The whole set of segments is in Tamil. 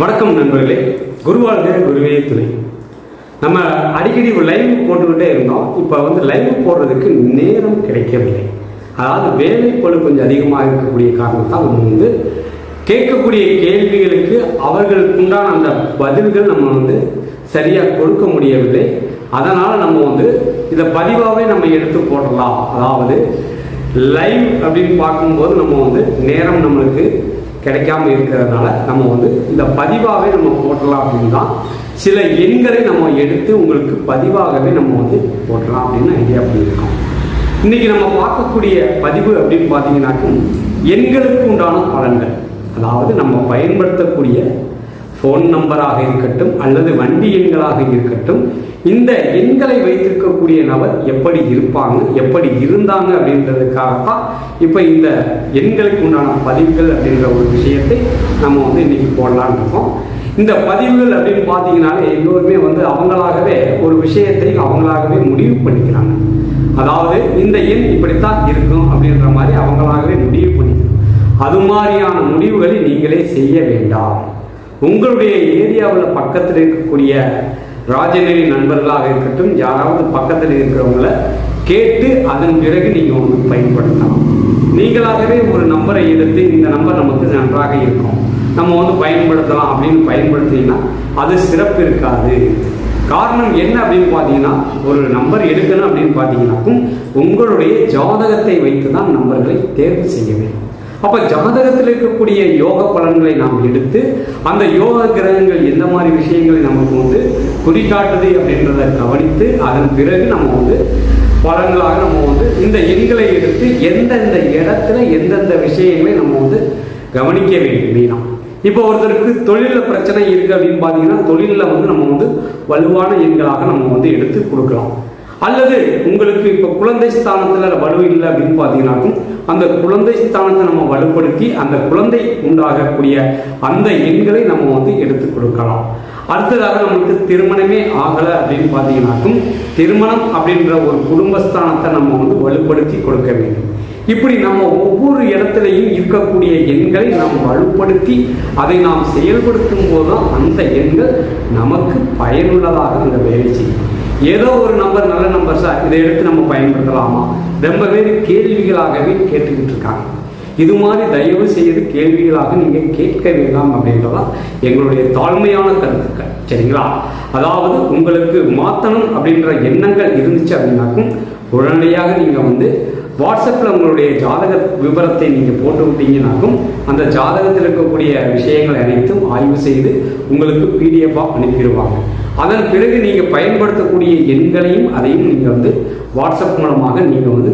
வணக்கம் நண்பர்களே. குருவாழ்க குருவே துணை. நம்ம அடிக்கடி லைவ் போட்டுக்கிட்டே இருந்தோம். இப்போ வந்து லைவ் போடுறதுக்கு நேரம் கிடைக்கவில்லை. அதாவது வேலைப்பளு கொஞ்சம் அதிகமாக இருக்கக்கூடிய காரணத்தால் நம்ம வந்து கேட்கக்கூடிய கேள்விகளுக்கு அவர்களுக்குண்டான அந்த பதில்கள் நம்ம வந்து சரியாக கொடுக்க முடியவில்லை. அதனால் நம்ம வந்து இதை பதிவாகவே நம்ம எடுத்து போடலாம். அதாவது லைவ் அப்படின்னு பார்க்கும்போது நம்ம வந்து நேரம் நம்மளுக்கு கிடைக்காம இருக்கிறதுனால நம்ம வந்து இந்த பதிவாகவே நம்ம போட்டலாம் அப்படின்னு தான் சில எண்களை நம்ம எடுத்து உங்களுக்கு பதிவாகவே நம்ம வந்து போட்டலாம் அப்படின்னு ஐடியா பண்ணியிருக்கோம். இன்னைக்கு நம்ம பார்க்கக்கூடிய பதிவு அப்படின்னு பார்த்தீங்கன்னாக்கும் எண்களுக்கு உண்டான பலன்கள். அதாவது நம்ம பயன்படுத்தக்கூடிய ஃபோன் நம்பராக இருக்கட்டும் அல்லது வண்டி எண்களாக இருக்கட்டும் இந்த எண்களை வைத்திருக்கக்கூடிய நபர் எப்படி இருப்பாங்க எப்படி இருந்தாங்க அப்படின்றதுக்காகத்தான் இப்போ இந்த எண்களுக்கு உண்டான பதிவுகள் அப்படின்ற ஒரு விஷயத்தை நம்ம வந்து இன்னைக்கு போடலான்னு இருக்கோம். இந்த பதிவுகள் அப்படின்னு பார்த்தீங்கன்னாலே எல்லோருமே வந்து அவங்களாகவே ஒரு விஷயத்தை அவங்களாகவே முடிவு பண்ணிக்கிறாங்க. அதாவது இந்த எண் இப்படித்தான் இருக்கும் அப்படின்ற மாதிரி அவங்களாகவே முடிவு பண்ணிக்கணும் அது மாதிரியான முடிவுகளை நீங்களே செய்ய வேண்டாம். உங்களுடைய ஏரியாவில் பக்கத்தில் இருக்கக்கூடிய ராஜநெறி நண்பர்களாக இருக்கட்டும் யாராவது பக்கத்தில் இருக்கிறவங்கள கேட்டு அதன் பிறகு நீங்கள் ஒன்று பயன்படுத்தலாம். நீங்களாகவே ஒரு நம்பரை எடுத்து இந்த நம்பர் நமக்கு நன்றாக இருக்கும். நம்ம வந்து பயன்படுத்தலாம் அப்படின்னு பயன்படுத்தினீங்கன்னா அது சிறப்பு இருக்காது. காரணம் என்ன அப்படின்னு பார்த்தீங்கன்னா ஒரு நம்பர் எடுக்கணும் அப்படின்னு பார்த்தீங்கன்னாக்கும் உங்களுடைய ஜாதகத்தை வைத்து தான் நம்பர்களை தேர்வு செய்ய வேண்டும். அப்போ ஜாதகத்தில் இருக்கக்கூடிய யோக பலன்களை நாம் எடுத்து அந்த யோக கிரகங்கள் எந்த மாதிரி விஷயங்களை நமக்கு வந்து குறிக்காட்டுது அப்படின்றத கவனித்து அதன் பிறகு நம்ம வந்து பலன்களாக நம்ம வந்து இந்த எண்களை எடுத்து எந்தெந்த இடத்துல எந்தெந்த விஷயங்களை நம்ம வந்து கவனிக்க வேண்டும் மெயினா இப்போ ஒருத்தருக்கு தொழிலில் பிரச்சனை இருக்குது அப்படின்னு பார்த்தீங்கன்னா தொழிலில் வந்து நம்ம வந்து வலுவான எண்களாக நம்ம வந்து எடுத்து கொடுக்கலாம். அல்லது உங்களுக்கு இப்போ குழந்தை ஸ்தானத்தில் வலு இல்லை அப்படின்னு பார்த்தீங்கன்னாக்கும் அந்த குழந்தை ஸ்தானத்தை நம்ம வலுப்படுத்தி அந்த குழந்தை உண்டாகக்கூடிய அந்த எண்களை நம்ம வந்து எடுத்து கொடுக்கலாம். அடுத்ததாக நமக்கு திருமணமே ஆகலை அப்படின்னு பார்த்தீங்கன்னாக்கும் திருமணம் அப்படின்ற ஒரு குடும்பஸ்தானத்தை நம்ம வந்து வலுப்படுத்தி கொடுக்க வேண்டும். இப்படி நம்ம ஒவ்வொரு இடத்துலையும் இருக்கக்கூடிய எண்களை நாம் வலுப்படுத்தி அதை நாம் செயல்படுத்தும் போது அந்த எண்கள் நமக்கு பயனுள்ளதாக அந்த வேலை செய்யும். ஏதோ ஒரு நம்பர் நல்ல நம்பர் சார் இதை எடுத்து நம்ம பயன்படுத்தலாமா? ரொம்ப பேர் கேள்விகளாகவே கேட்டுக்கிட்டு இருக்காங்க இது மாதிரி தயவு செய்து கேள்விகளாக நீங்கள் கேட்க வேண்டாம் அப்படின்றதான் எங்களுடைய தாழ்மையான கருத்துக்கள். சரிங்களா? அதாவது உங்களுக்கு மாற்றணும் அப்படின்ற எண்ணங்கள் இருந்துச்சு அப்படின்னாக்கும் உடனடியாக நீங்கள் வந்து வாட்ஸ்அப்பில் உங்களுடைய ஜாதக விவரத்தை நீங்கள் போட்டு விட்டீங்கனாக்கும் அந்த ஜாதகத்தில் இருக்கக்கூடிய விஷயங்கள் அனைத்தும் ஆய்வு செய்து உங்களுக்கு பிடிஎஃபாக அனுப்பிடுவாங்க. அதன் பிறகு நீங்கள் பயன்படுத்தக்கூடிய எண்களையும் அதையும் நீங்கள் வந்து வாட்ஸ்அப் மூலமாக நீங்கள் வந்து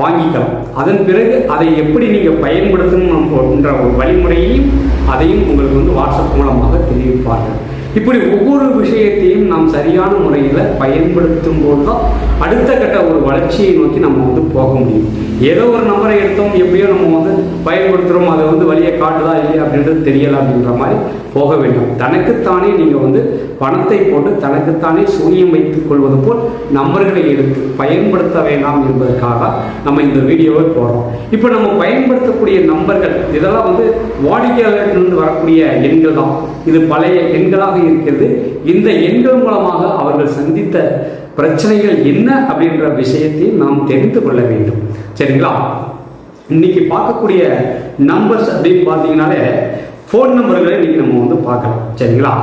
வாங்கிக்கலாம். அதன் பிறகு அதை எப்படி நீங்கள் பயன்படுத்தணும் என்ற ஒரு வழிமுறையையும் அதையும் உங்களுக்கு வந்து வாட்ஸ்அப் மூலமாக தெரிவிப்பார்கள். இப்படி ஒவ்வொரு விஷயத்தையும் நாம் சரியான முறையில் பயன்படுத்தும் போது தான் அடுத்த கட்ட ஒரு வளர்ச்சியை நோக்கி நம்ம வந்து போக முடியும். ஏதோ ஒரு நம்பரை எடுத்தோம் எப்படியோ நம்ம வந்து பயன்படுத்துகிறோம் அதை வந்து வழியை காட்டுதா இல்லையா அப்படின்றது தெரியல அப்படின்ற மாதிரி போக வேண்டும். தனக்குத்தானே நீங்கள் வந்து பணத்தை போட்டு தனக்குத்தானே சூனியம் வைத்துக் கொள்வது போல் நம்பர்களை எடுத்து பயன்படுத்த வேண்டாம் என்பதற்காக நம்ம இந்த வீடியோவை போடுறோம். இப்போ நம்ம பயன்படுத்தக்கூடிய நம்பர்கள் இதெல்லாம் வந்து வாடிக்கையாளர்களிருந்து வரக்கூடிய எண்கள் தான். இது பழைய எண்களாக இருக்கிறது. இந்த எண்கள் மூலமாக அவர்கள் சந்தித்த பிரச்சனைகள் என்ன அப்படின்ற விஷயத்தையும் நாம் தெரிந்து கொள்ள வேண்டும். சரிங்களா? இன்னைக்கு பார்க்கக்கூடிய நம்பர்ஸ் அப்படின்னு பார்த்தீங்கன்னாலே ஃபோன் நம்பர்களை நீங்கள் நம்ம வந்து பார்க்கலாம். சரிங்களா?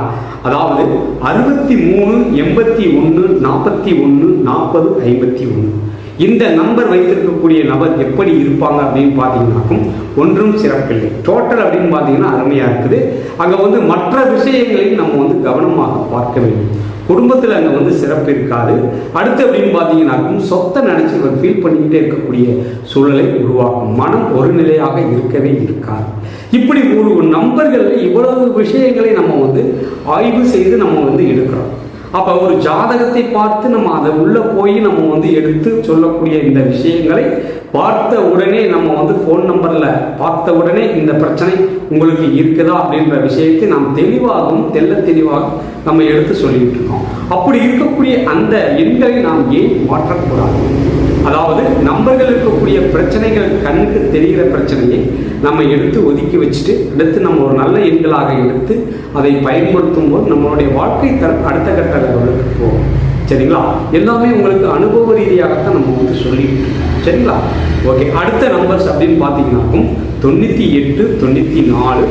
அதாவது அறுபத்தி மூணு எண்பத்தி ஒன்று நாற்பத்தி ஒன்று நாற்பது ஐம்பத்தி ஒன்று இந்த நம்பர் வைத்திருக்கக்கூடிய நபர் எப்படி இருப்பாங்க அப்படின்னு பார்த்தீங்கன்னாக்கும் ஒன்றும் சிறப்பில்லை. டோட்டல் அப்படின்னு பார்த்தீங்கன்னா அருமையாக இருக்குது. அங்கே வந்து மற்ற விஷயங்களையும் நம்ம வந்து கவனமாக பார்க்க வேண்டும். குடும்பத்தில் அங்கே வந்து சிறப்பு இருக்காது. அடுத்து அப்படின்னு பார்த்தீங்கன்னாக்கும் சொத்தை நினச்சி ஃபீல் பண்ணிக்கிட்டே இருக்கக்கூடிய சூழலை உருவாக்கும். மனம் ஒரு நிலையாக இருக்கவே இருக்காது. இப்படி ஒரு நம்பர்களில் இவ்வளவு விஷயங்களை நம்ம வந்து ஆய்வு செய்து நம்ம வந்து எடுக்கிறோம். அப்போ ஒரு ஜாதகத்தை பார்த்து நம்ம அதை உள்ளே போய் நம்ம வந்து எடுத்து சொல்லக்கூடிய இந்த விஷயங்களை பார்த்த உடனே நம்ம வந்து ஃபோன் நம்பரில் பார்த்த உடனே இந்த பிரச்சனை உங்களுக்கு இருக்குதா அப்படின்ற விஷயத்தை நாம் தெளிவாகவும் தெல்ல தெளிவாக நம்ம எடுத்து சொல்லிட்டு இருக்கோம். அப்படி இருக்கக்கூடிய அந்த எண்களை நாம் ஏன் மாற்றக்கூடாது? அதாவது நம்பர்கள் இருக்கக்கூடிய பிரச்சனைகள் கண்ணுக்கு தெரிகிற பிரச்சனையை நம்ம எடுத்து ஒதுக்கி வச்சுட்டு அடுத்து நம்ம ஒரு நல்ல எண்களாக எடுத்து அதை பயன்படுத்தும் போது நம்மளுடைய வாழ்க்கை தரம் அடுத்த கட்ட லெவலுக்கு போகும். சரிங்களா? எல்லாமே உங்களுக்கு அனுபவ ரீதியாகத்தான் நம்ம வந்து சொல்லிட்டு சரிங்களா? ஓகே அடுத்த நம்பர்ஸ் அப்படின்னு பார்த்தீங்கன்னாக்கும் தொண்ணூற்றி எட்டு தொண்ணூற்றி நாலு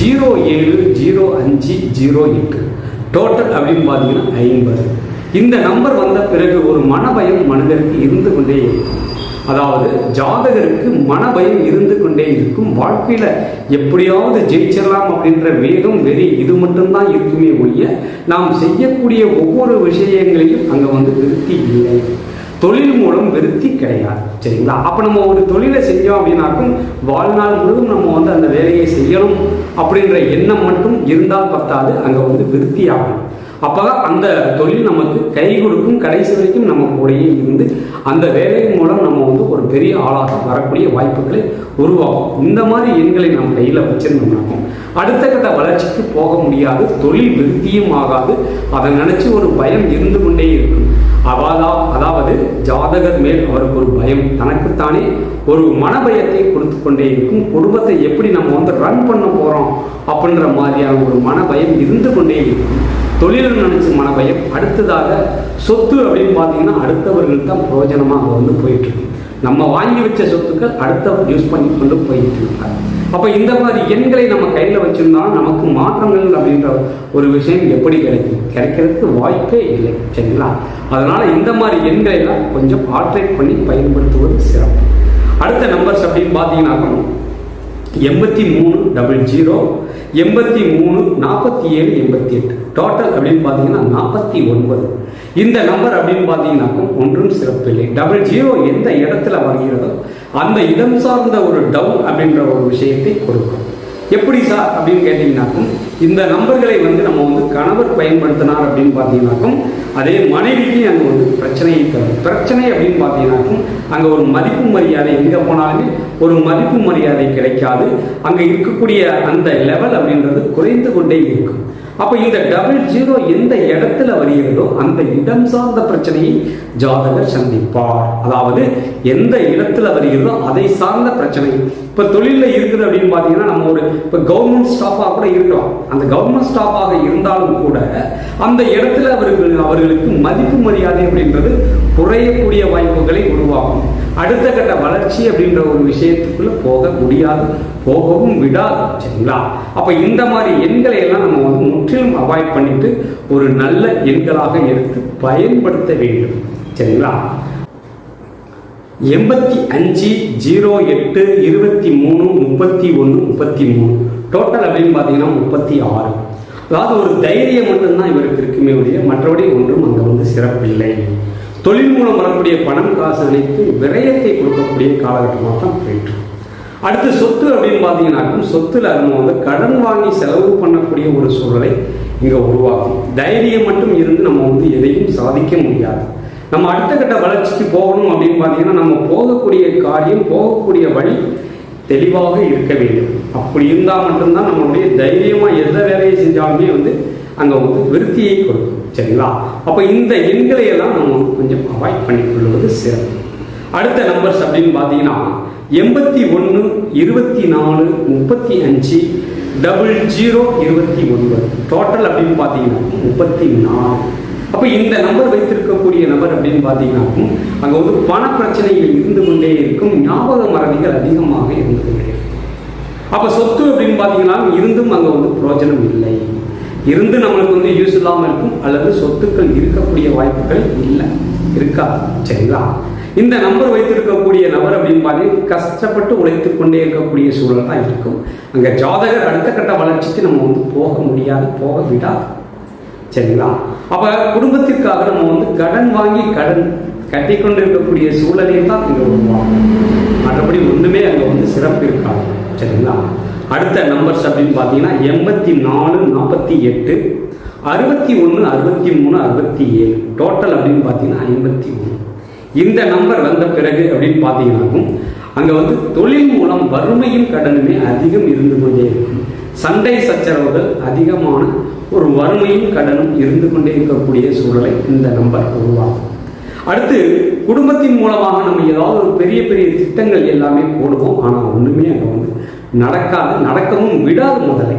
ஜீரோ ஏழு ஜீரோ அஞ்சு ஜீரோ எட்டு. டோட்டல் அப்படின்னு பார்த்தீங்கன்னா ஐம்பது. இந்த நம்பர் வந்த பிறகு ஒரு மனபயம் மனிதருக்கு இருந்து கொண்டே இருக்கும். அதாவது ஜாதகருக்கு மனபயம் இருந்து கொண்டே இருக்கும். வாழ்க்கையில் எப்படியாவது ஜெயிச்சிடலாம் அப்படின்ற வேகம் வெறி இது மட்டும்தான் இருக்குமே ஒழிய நாம் செய்யக்கூடிய ஒவ்வொரு விஷயங்களையும் அங்கே வந்து விருத்தி இல்லை. தொழில் மூலம் விருத்தி கிடையாது சரிங்களா? அப்போ நம்ம ஒரு தொழிலை செஞ்சோம் அப்படின்னாக்கும் வாழ்நாள் முழுவதும் நம்ம வந்து அந்த வேலையை செய்யணும் அப்படின்ற எண்ணம் மட்டும் இருந்தால் பத்தாது அங்கே வந்து விருத்தி ஆகும் அப்போதான் அந்த தொழில் நமக்கு கை கொடுக்கும் கடைசி வரைக்கும் நம்ம கூடயே இருந்து அந்த வேலையின் மூலம் நம்ம வந்து ஒரு பெரிய ஆளாக வரக்கூடிய வாய்ப்புகளை உருவாகும் இந்த மாதிரி எண்களை நம்ம கையில் வச்சிருந்தோம்னாக்கும் அடுத்த கட்ட வளர்ச்சிக்கு போக முடியாது தொழில் விருத்தியும் ஆகாது. அதை நினைச்சு ஒரு பயம் இருந்து கொண்டே இருக்கும். அவாதா அதாவது ஜாதகர் மேல் அவருக்கு ஒரு பயம். தனக்குத்தானே ஒரு மனபயத்தை கொடுத்து கொண்டே இருக்கும். குடும்பத்தை எப்படி நம்ம வந்து ரன் பண்ண போறோம் அப்படின்ற மாதிரியான ஒரு மனபயம் இருந்து கொண்டே இருக்கும். தொழில் நினைச்ச மனபயம். அடுத்ததாக சொத்து அப்படின்னு பார்த்தீங்கன்னா அடுத்தவர்களுக்கு தான் பிரயோஜனமாக வந்து போயிட்டு இருக்கு நம்ம வாங்கி வச்ச சொத்துக்கள் அடுத்தவர் யூஸ் பண்ணி கொண்டு போயிட்டு இருக்காங்க. அப்போ இந்த மாதிரி எண்களை நம்ம கையில் வச்சுருந்தா நமக்கு மாற்றங்கள் அப்படின்ற ஒரு விஷயம் எப்படி கிடைக்கும்? கிடைக்கிறதுக்கு வாய்ப்பே இல்லை சரிங்களா? அதனால் இந்த மாதிரி எண்களை எல்லாம் கொஞ்சம் ஆல்ட்ரேட் பண்ணி பயன்படுத்துவது சிறப்பு. அடுத்த நம்பர்ஸ் அப்படின்னு பார்த்தீங்கன்னாக்கணும் எண்பத்தி மூணு டபுள் ஜீரோ எண்பத்தி மூணு நாற்பத்தி ஏழு எண்பத்தி எட்டு. டோட்டல் அப்படின்னு பார்த்தீங்கன்னா நாற்பத்தி ஒன்பது. இந்த நம்பர் அப்படின்னு பார்த்தீங்கன்னாக்கும் ஒன்றும் சிறப்பில்லை டபுள் ஜீரோ எந்த இடத்துல வருகிறதோ அந்த இடம் சார்ந்த ஒரு டவுன் அப்படின்ற ஒரு விஷயத்தை கொடுக்கும். எப்படி சார் அப்படின்னு கேட்டீங்கன்னாக்கும் இந்த நம்பர்களை வந்து நம்ம வந்து கணவர் பயன்படுத்தினார் அப்படின்னு பார்த்தீங்கன்னாக்கும் அதே மனைவிக்கு அங்கே ஒரு பிரச்சனையை தரும் பிரச்சனை அப்படின்னு பார்த்தீங்கன்னாக்கும் அங்கே ஒரு மதிப்பு மரியாதை எங்கே போனாலுமே ஒரு மதிப்பு மரியாதை கிடைக்காது. அங்கே இருக்கக்கூடிய அந்த லெவல் அப்படின்றது குறைந்து கொண்டே இருக்கும். அப்போ இந்த டபுள் ஜீரோ எந்த இடத்துல வருகிறதோ அந்த இடம் சார்ந்த பிரச்சனையை ஜாதகர் சந்திப்பார். அதாவது எந்த இடத்துல வருகிறதோ அதை சார்ந்த பிரச்சனை. இப்போ தொழிலில் இருக்குது அப்படின்னு பார்த்தீங்கன்னா நம்ம ஒரு இப்போ கவர்மெண்ட் ஸ்டாஃபாக கூட இருக்கலாம் அந்த கவர்மெண்ட் ஸ்டாஃபாக இருந்தாலும் கூட அந்த இடத்துல அவர்கள் அவர்களுக்கு மதிப்பு மரியாதை அப்படின்றது குறையக்கூடிய வாய்ப்புகளை உருவாகும் அடுத்த கட்ட வளர்ச்சி அப்படின்ற ஒரு விஷயத்துக்குள்ள போக முடியாது போகவும் விடாது சரிங்களா? அப்போ இந்த மாதிரி எண்களை எல்லாம் நம்ம வந்து முற்றிலும் அவாய்ட் பண்ணிட்டு ஒரு நல்ல எண்களாக எடுத்து பயன்படுத்த வேண்டும் சரிங்களா? எண்பத்தி அஞ்சு ஜீரோ எட்டு இருபத்தி மூணு முப்பத்தி ஒன்று முப்பத்தி மூணு. டோட்டல் அப்படின்னு பார்த்தீங்கன்னா முப்பத்தி ஆறு. அதாவது ஒரு தைரியம் மட்டும்தான் இவருக்கு இருக்குமே ஒழிய மற்றபடி ஒன்றும் அங்கே வந்து சிறப்பில்லை. தொழில் மூலம் வரக்கூடிய பணம் காசு அனைத்து விரயத்தை கொடுக்கக்கூடிய காலகட்டமாக தான் போயிட்டு அடுத்து சொத்து அப்படின்னு பார்த்தீங்கன்னாக்கும் சொத்துல நம்ம வந்து கடன் வாங்கி செலவு பண்ணக்கூடிய ஒரு சூழலை இங்கே உருவாக்கும் தைரியம் மட்டும் இருந்து நம்ம வந்து எதையும் சாதிக்க முடியாது. நம்ம அடுத்த கட்ட வளர்ச்சிக்கு போகணும் அப்படின்னு பார்த்தீங்கன்னா நம்ம போகக்கூடிய காரியம் போகக்கூடிய வழி தெளிவாக இருக்க வேண்டும். அப்படி இருந்தால் மட்டும்தான் நம்மளுடைய தைரியமாக எந்த வேலையை செஞ்சாலுமே வந்து அங்கே வந்து விருத்தியை கொடுக்கும். சரிங்களா? அப்போ இந்த எண்களை எல்லாம் நம்ம கொஞ்சம் அவாய்ட் பண்ணிக்கொள்வது சிறப்பு. அடுத்த நம்பர்ஸ் அப்படின்னு பார்த்தீங்கன்னா எண்பத்தி ஒன்று இருபத்தி நாலு முப்பத்தி அஞ்சு டபுள் ஜீரோ இருபத்தி ஒன்பது. டோட்டல் அப்படின்னு பார்த்தீங்கன்னா முப்பத்தி நாலு. அப்போ இந்த நம்பர் வைத்திருக்கக்கூடிய நபர் அப்படின்னு பார்த்தீங்கன்னாக்கும் அங்கே வந்து பண பிரச்சனைகள் இருந்து கொண்டே இருக்கும் ஞாபக மறதிகள் அதிகமாக இருந்து கொண்டே இருக்கும் அப்போ சொத்து அப்படின்னு பார்த்தீங்கன்னா இருந்தும் அங்கே வந்து பிரயோஜனம் இல்லை. இருந்து நம்மளுக்கு வந்து யூஸ் இல்லாமல் இருக்கும் அல்லது சொத்துக்கள் இருக்கக்கூடிய வாய்ப்புகள் இல்லை. இருக்கா? சரிங்களா இந்த நம்பர் வைத்திருக்கக்கூடிய நபர் அப்படின்னு பார்த்தீங்கன்னா கஷ்டப்பட்டு உழைத்து கொண்டே இருக்கக்கூடிய சூழல் தான் இருக்கும். அங்கே ஜாதகர் அடுத்த கட்ட வளர்ச்சிக்கு நம்ம வந்து போக முடியாது போக விடாது. சரிங்களா அப்ப குடும்பத்திற்காக நம்ம வந்து கடன் வாங்கி கடன் கட்டி கொண்டிருக்கக்கூடிய சூழலையும் தான் இங்க உருவாகும். மற்றபடி ஒண்ணுமே அங்க வந்து சிறப்பு இருக்காது. சரிங்களா? அடுத்த நம்பர்ஸ் அப்படின்னு பார்த்தீங்கன்னா எண்பத்தி நாலு நாற்பத்தி எட்டு அறுபத்தி ஒன்று அறுபத்தி மூணு அறுபத்தி ஏழு. டோட்டல் அப்படின்னு பார்த்தீங்கன்னா ஐம்பத்தி ஒன்று. இந்த நம்பர் வந்த பிறகு அப்படின்னு பார்த்தீங்கன்னாக்கும் அங்கே வந்து தொழில் மூலம் வறுமையும் கடனுமே அதிகம் இருந்து கொண்டே இருக்கும். சண்டை சச்சரவுகள் அதிகமான ஒரு வறுமையும் கடனும் இருந்து கொண்டே இருக்கக்கூடிய சூழலை இந்த நம்பர் உருவாகும் அடுத்து குடும்பத்தின் மூலமாக நம்ம ஏதாவது ஒரு பெரிய பெரிய திட்டங்கள் எல்லாமே போடுவோம். ஆனால் ஒன்றுமே அங்கே வந்து நடக்காது நடக்கவும் விடாது முதலை.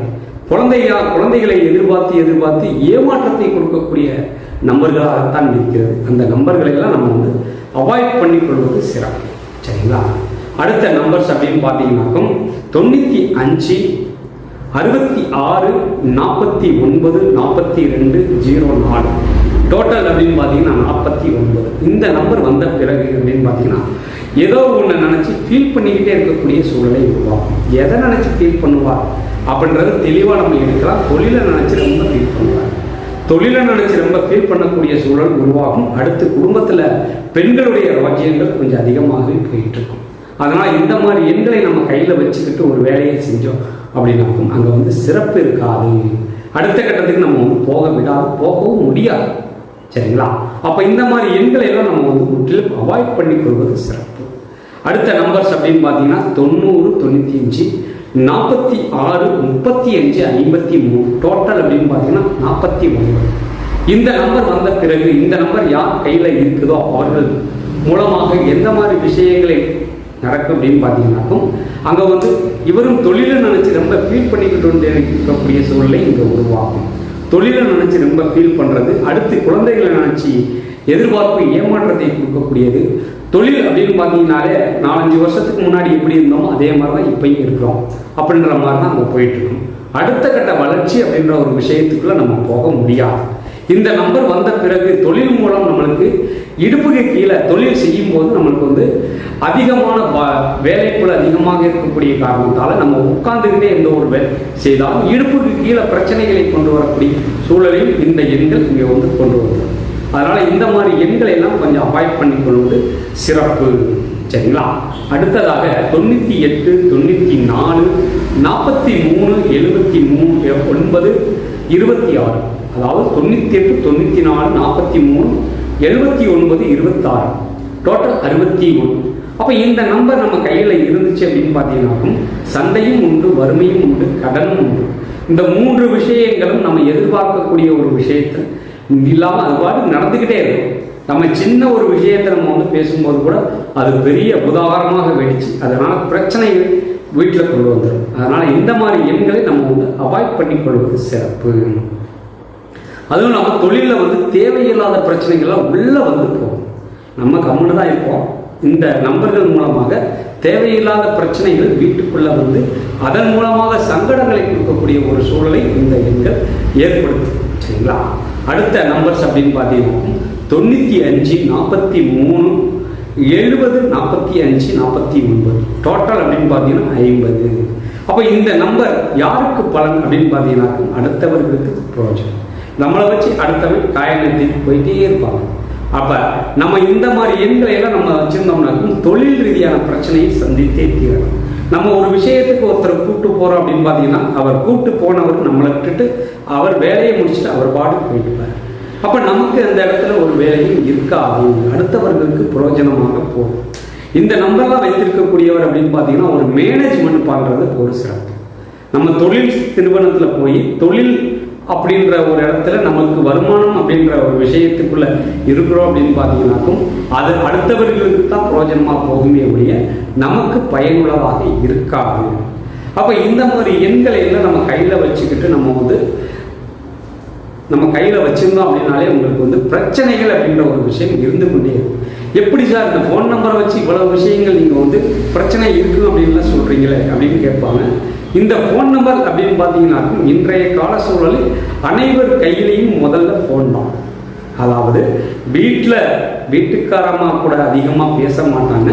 குழந்தையா குழந்தைகளை எதிர்பார்த்து எதிர்பார்த்து ஏமாற்றத்தை கொடுக்கக்கூடிய நம்பர்களாகத்தான் இருக்கிறது. அந்த நம்பர்களை எல்லாம் நம்ம வந்து அவாய்ட் பண்ணிக்கொள்வது சிறப்பு. சரிங்களா? அடுத்த நம்பர்ஸ் அப்படின்னு பார்த்தீங்கன்னாக்கும் தொண்ணூற்றி அஞ்சு அறுபத்தி ஆறு நாற்பத்தி ஒன்பது நாற்பத்தி ரெண்டு ஜீரோ நாலு. டோட்டல் அப்படின்னு பார்த்தீங்கன்னா நாற்பத்தி ஒன்பது. இந்த நம்பர் வந்த பிறகு அப்படின்னு பார்த்தீங்கன்னா ஏதோ ஒன்று நினச்சி ஃபீல் பண்ணிக்கிட்டே இருக்கக்கூடிய சூழலை உருவாகும் எதை நினச்சி ஃபீல் பண்ணுவார் அப்படின்றது தெளிவாக நம்ம எடுக்கலாம். தொழிலை நினச்சி ரொம்ப ஃபீல் பண்ணுவார் தொழிலை நினச்சி ரொம்ப ஃபீல் பண்ணக்கூடிய சூழல் உருவாகும். அடுத்து குடும்பத்தில் பெண்களுடைய ராஜ்யங்கள் கொஞ்சம் அதிகமாகவே போயிட்டு இருக்கும். அதனால் இந்த மாதிரி எண்களை நம்ம கையில் வச்சுக்கிட்டு ஒரு வேலையை செஞ்சோம். அப்படின்னாக்கும் அங்கே வந்து சிறப்பு இருக்காது. அடுத்த கட்டத்துக்கு நம்ம வந்து போக விடாது போகவும் முடியாது. சரிங்களா? அப்போ இந்த மாதிரி எண்களை எல்லாம் நம்ம வந்து முற்றிலும் அவாய்ட் பண்ணி கொள்வது சிறப்பு. அடுத்த நம்பர்ஸ் அப்படின்னு பார்த்தீங்கன்னா தொண்ணூறு தொண்ணூற்றி அஞ்சு நாற்பத்தி ஆறு முப்பத்தி அஞ்சு ஐம்பத்தி மூணு. டோட்டல் அப்படின்னு பார்த்தீங்கன்னா நாற்பத்தி ஒன்பது. இந்த நம்பர் வந்த பிறகு இந்த நம்பர் யார் கையில் இருக்குதோ அவர்கள் மூலமாக எந்த மாதிரி விஷயங்களை நடக்கும் அப்படின்னு பார்த்தீங்கன்னாக்கும் அங்கே வந்து இவரும் தொழிலை நினச்சி ரொம்ப ஃபீல் பண்ணிக்கிட்டு இருக்கக்கூடிய சூழ்நிலை இங்கே உருவாகும் தொழிலை நினச்சி ரொம்ப ஃபீல் பண்ணுறது அடுத்து குழந்தைகளை நினச்சி எதிர்பார்ப்பு ஏமாற்றத்தை கொடுக்கக்கூடியது. தொழில் அப்படின்னு பார்த்தீங்கன்னாலே நாலஞ்சு வருஷத்துக்கு முன்னாடி எப்படி இருந்தோமோ அதே மாதிரி தான் இப்பயும் இருக்கிறோம். அப்படின்ற மாதிரி தான் அங்கே போயிட்டுருக்கோம். அடுத்த கட்ட வளர்ச்சி அப்படின்ற ஒரு விஷயத்துக்குள்ளே நம்ம போக முடியாது. இந்த நம்பர் வந்த பிறகு தொழில் மூலம் நம்மளுக்கு இடுப்புக்கு கீழே தொழில் செய்யும் போது நம்மளுக்கு வந்து அதிகமான வேலைக்குள்ள அதிகமாக இருக்கக்கூடிய காரணத்தால் நம்ம உட்கார்ந்துக்கிட்டே எந்த ஒரு வேலை செய்தாலும் இடுப்புக்கு கீழே பிரச்சனைகளை கொண்டு வரக்கூடிய சூழலையும் இந்த எண்கள் இங்கே வந்து கொண்டு வரும் அதனால் இந்த மாதிரி எண்களை எல்லாம் கொஞ்சம் அவாய்ட் பண்ணிக்கொள்வது சிறப்பு. சரிங்களா? அடுத்ததாக தொண்ணூற்றி எட்டு தொண்ணூற்றி நாலு நாற்பத்தி மூணு எழுபத்தி மூணு ஒன்பது இருபத்தி ஆறு. அதாவது தொண்ணூற்றி எட்டு தொண்ணூற்றி நாலு நாற்பத்தி மூணு எழுபத்தி ஒன்பது இருபத்தாறு. டோட்டல் அறுபத்தி ஒன்று. அப்போ இந்த நம்பர் நம்ம கையில் இருந்துச்சு அப்படின்னு பார்த்தீங்கன்னாக்கும் சண்டையும் உண்டு வறுமையும் உண்டு கடனும் உண்டு. இந்த மூன்று விஷயங்களும் நம்ம எதிர்பார்க்கக்கூடிய ஒரு விஷயத்தை இல்லாமல் அது பாட்டு நடந்துக்கிட்டே இருக்கும். நம்ம சின்ன ஒரு விஷயத்தை நம்ம வந்து பேசும்போது கூட அது பெரிய உதாரணமாக வெடிச்சு அதனால் பிரச்சனைகள் வீட்டில் கொண்டு வந்துடும் அதனால் இந்த மாதிரி எண்களை நம்ம வந்து அவாய்ட் பண்ணிக்கொள்வது சிறப்பு. அதுவும் நம்ம தொழிலில் வந்து தேவையில்லாத பிரச்சனைகள்லாம் உள்ளே வந்து போகும். நம்ம கம்முன்னு தான் இருப்போம் இந்த நம்பர்கள் மூலமாக தேவையில்லாத பிரச்சனைகள் வீட்டுக்குள்ளே வந்து அதன் மூலமாக சங்கடங்களை கொடுக்கக்கூடிய ஒரு சூழலை இந்த எண்கள் ஏற்படுத்தும். சரிங்களா? அடுத்த நம்பர்ஸ் அப்படின்னு பார்த்தீங்கன்னா தொண்ணூற்றி அஞ்சு நாற்பத்தி மூணு எழுபது நாற்பத்தி அஞ்சு நாற்பத்தி ஒன்பது. டோட்டல் அப்படின்னு பார்த்தீங்கன்னா ஐம்பது. அப்போ இந்த நம்பர் யாருக்கு பலன் அப்படின்னு பார்த்தீங்கன்னாக்கும் அடுத்தவர்களுக்கு பிரோஜனம் நம்மளை வச்சு அடுத்தவன் காயங்கத்திட்டு போயிட்டே இருப்பாங்க அப்போ நம்ம இந்த மாதிரி எண்களை எல்லாம் நம்ம வச்சுருந்தோம்னாக்கும் தொழில் ரீதியான பிரச்சனையை சந்தித்தே தீரணும். நம்ம ஒரு விஷயத்துக்கு ஒருத்தர் கூப்பிட்டு போகிறோம் அப்படின்னு பார்த்தீங்கன்னா அவர் கூப்பிட்டு போனவர் நம்மளை விட்டுட்டு அவர் வேலையை முடிச்சுட்டு அவர் பாட்டுக்கு போயிட்டுப்பார். அப்போ நமக்கு அந்த இடத்துல ஒரு வேலையும் இருக்காது. அடுத்தவர்களுக்கு பிரயோஜனமாக போகும். இந்த நம்பர்லாம் வைத்திருக்கக்கூடியவர் அப்படின்னு பார்த்தீங்கன்னா ஒரு மேனேஜ்மெண்ட் பண்ணுறது ஒரு சிறப்பு. நம்ம தொழில் நிறுவனத்தில் போய் தொழில் அப்படின்ற ஒரு இடத்துல நமக்கு வருமானம் அப்படின்ற ஒரு விஷயத்துக்குள்ள இருக்கிறோம் அப்படின்னு பார்த்தீங்கன்னாக்கும் அது அடுத்தவர்களுக்கு தான் பிரயோஜனமா போகுமே ஒழிய நமக்கு பயனுள்ளதாக இருக்காது. அப்போ இந்த மாதிரி எண்களை எல்லாம் நம்ம கையில் வச்சுக்கிட்டு நம்ம வந்து நம்ம கையில் வச்சுருந்தோம் அப்படின்னாலே உங்களுக்கு வந்து பிரச்சனைகள் அப்படின்ற ஒரு விஷயம் இருந்து கொண்டே இருக்கும். எப்படி சார் இந்த ஃபோன் நம்பரை வச்சு இவ்வளவு விஷயங்கள் நீங்கள் வந்து பிரச்சனை இருக்குது அப்படின்லாம் சொல்கிறீங்களே அப்படின்னு கேட்பாங்க. இந்த ஃபோன் நம்பர் அப்படின்னு பார்த்தீங்கன்னா இன்றைய கால சூழலில் அனைவர் கையிலையும் முதல்ல ஃபோன் தான். அதாவது வீட்டில் வீட்டுக்காரமாக கூட அதிகமாக பேச மாட்டாங்க.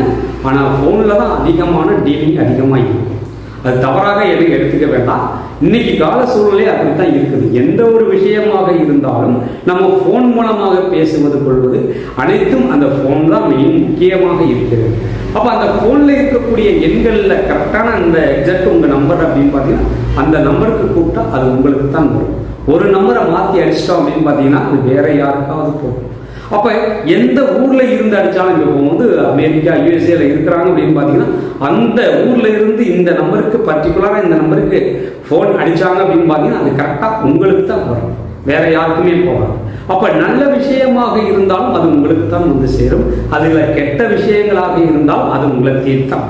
ஆனால் ஃபோனில் தான் அதிகமான டீலிங் அதிகமாக இருக்கும். அது தவறாக எதுவும் எடுத்துக்க வேண்டாம். இன்னைக்கு கால சூழ்நிலை அப்படித்தான் இருக்குது. எந்த ஒரு விஷயமாக இருந்தாலும் நம்ம ஃபோன் மூலமாக பேசுவது கொள்வது அனைத்தும் அந்த ஃபோன் தான் மெயின் முக்கியமாக இருக்கிறது. அப்போ அந்த ஃபோனில் இருக்கக்கூடிய எண்களில் கரெக்டான அந்த எக்ஸாக்ட் உங்கள் நம்பர் அப்படின்னு பார்த்தீங்கன்னா அந்த நம்பருக்கு கூப்பிட்டா அது உங்களுக்கு தான் வரும். ஒரு நம்பரை மாற்றி அடிச்சிட்டோம் அப்படின்னு பார்த்தீங்கன்னா அது வேற யாருக்காவது போகும். அப்போ எந்த ஊரில் இருந்து அடித்தாலும் இப்போ வந்து அமெரிக்கா யூஎஸ்ஏல இருக்கிறாங்க அப்படின்னு பார்த்தீங்கன்னா அந்த ஊரில் இருந்து இந்த நம்பருக்கு பர்டிகுலராக இந்த நம்பருக்கு ஃபோன் அடித்தாங்க அப்படின்னு பார்த்தீங்கன்னா அது கரெக்டாக உங்களுக்கு தான் வரும். வேற யாருக்குமே போகாது. அப்போ நல்ல விஷயமாக இருந்தாலும் அது உங்களுக்கு தான் வந்து சேரும். அதில் கெட்ட விஷயங்களாக இருந்தால் அது உங்களை தீர்த்தான்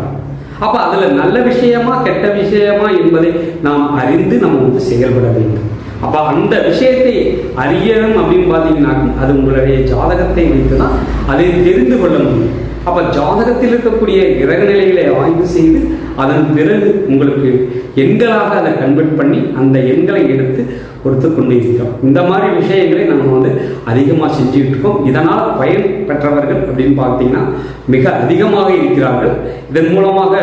அப்போ அதில் நல்ல விஷயமா கெட்ட விஷயமா என்பதை நாம் அறிந்து நம்ம வந்து செயல்பட வேண்டும். அப்ப அந்த விஷயத்தை அறியணும் அப்படின்னு பார்த்தீங்கன்னா அது உங்களுடைய ஜாதகத்தை வைத்து தான் அதை தெரிந்து கொள்ள முடியும். அப்ப ஜாதகத்தில் இருக்கக்கூடிய கிரக நிலைகளை ஆய்வு செய்து அதன் பிறகு உங்களுக்கு எண்களாக அதை கன்வெர்ட் பண்ணி அந்த எண்களை எடுத்து கொடுத்து கொண்டு இருக்கிறோம் இந்த மாதிரி விஷயங்களை நம்ம வந்து அதிகமாக செஞ்சுட்டு இருக்கோம். இதனால் பயன் பெற்றவர்கள் அப்படின்னு பார்த்தீங்கன்னா மிக அதிகமாக இருக்கிறார்கள். இதன் மூலமாக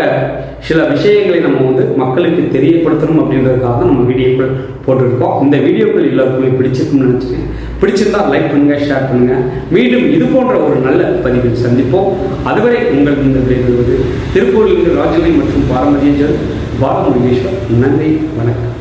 சில விஷயங்களை நம்ம வந்து மக்களுக்கு தெரியப்படுத்தணும் அப்படின்றதுக்காக தான் நம்ம வீடியோக்கள் போட்டிருக்கோம். இந்த வீடியோக்கள் எல்லாருக்குமே பிடிச்சிருக்கும்னு நினச்சிக்கேன் பிடிச்சிருந்தா லைக் பண்ணுங்கள் ஷேர் பண்ணுங்கள் மீண்டும் இது போன்ற ஒரு நல்ல பதிவில் சந்திப்போம். அதுவரை உங்கள் இந்த விடைபெறுவது திருப்பூரிலிருந்து ராஜலை மற்றும் பாரம்பரிய பாலமுருகேஸ்வர். நன்றி வணக்கம்.